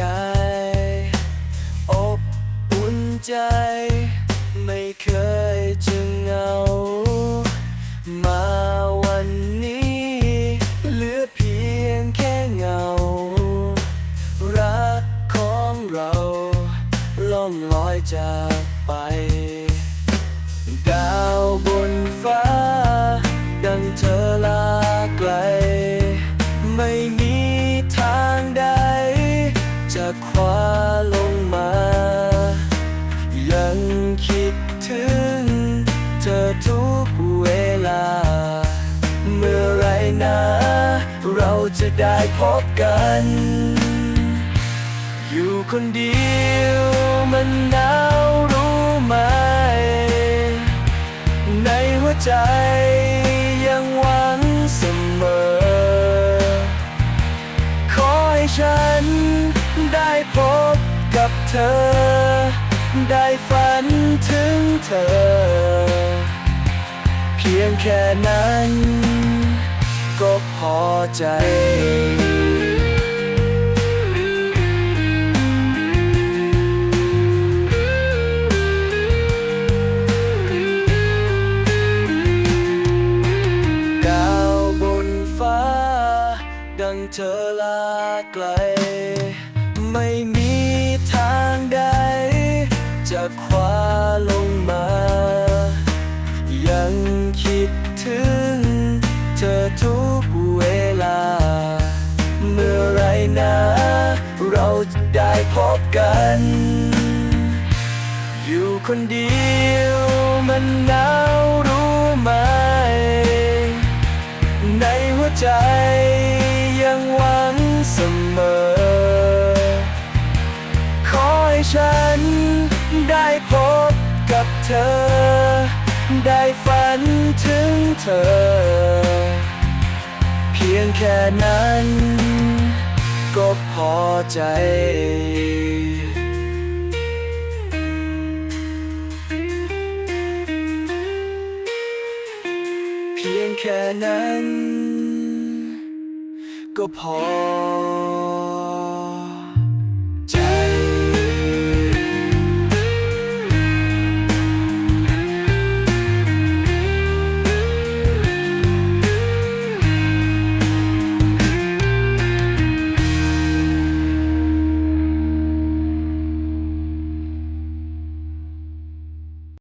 กายอบอุ่นใจ ไม่เคยจะเหงา มาวันนี้เหลือเพียงแค่เงา รักของเราล่องลอยจากไป ดาวบ จากคว้าลงมา ยังคิดถึง เธอทุกเวลา เมื่อไรนะ เราจะได้พบกัน อยู่คนเดียวมันหนาวรู้ไหม ในหัวใจยังหวังเสมอ ขอให้ฉัน ได้พบกับเธอ ได้ฝันถึงเธอ เพียงแค่นั้น ก็พอใจดาวบนฟ้าดังเธอลาไกล ไม่มีทางใด จะคว้าลงมา ยังคิดถึง เธอทุกเวลา เมื่อไรนะ เราจะได้พบกัน อยู่คนเดียวมันหนา เธอ ได้ฝันถึงเธอ เพียงแค่นั้น ก็พอใจเพียงแค่นั้น ก็พอ